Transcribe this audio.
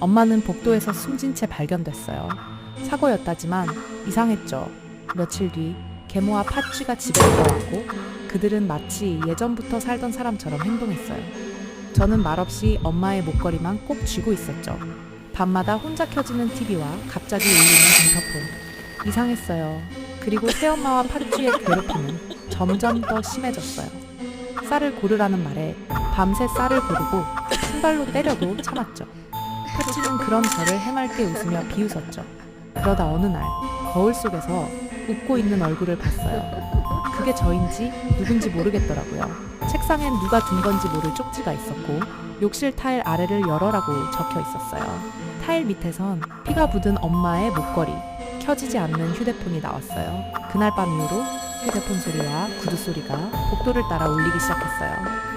엄마는 복도에서 숨진 채 발견됐어요. 사고였다지만 이상했죠. 며칠 뒤 계모와 팥쥐가 집에 들어왔고 그들은 마치 예전부터 살던 사람처럼 행동했어요. 저는 말없이 엄마의 목걸이만 꼭 쥐고 있었죠. 밤마다 혼자 켜지는 TV와 갑자기 울리는 인터폰. 이상했어요. 그리고 새엄마와 팥쥐의 괴롭힘은 점점 더 심해졌어요. 쌀을 고르라는 말에 밤새 쌀을 고르고 신발로 때려도 참았죠. 팥쥐는 그런 저를 해맑게 웃으며 비웃었죠. 그러다 어느 날 거울 속에서 웃고 있는 얼굴을 봤어요. 그게 저인지 누군지 모르겠더라고요. 책상엔 누가 둔 건지 모를 쪽지가 있었고 욕실 타일 아래를 열어라고 적혀 있었어요. 타일 밑에선 피가 묻은 엄마의 목걸이, 켜지지 않는 휴대폰이 나왔어요. 그날 밤 이후로 휴대폰 소리와 구두 소리가 복도를 따라 울리기 시작했어요.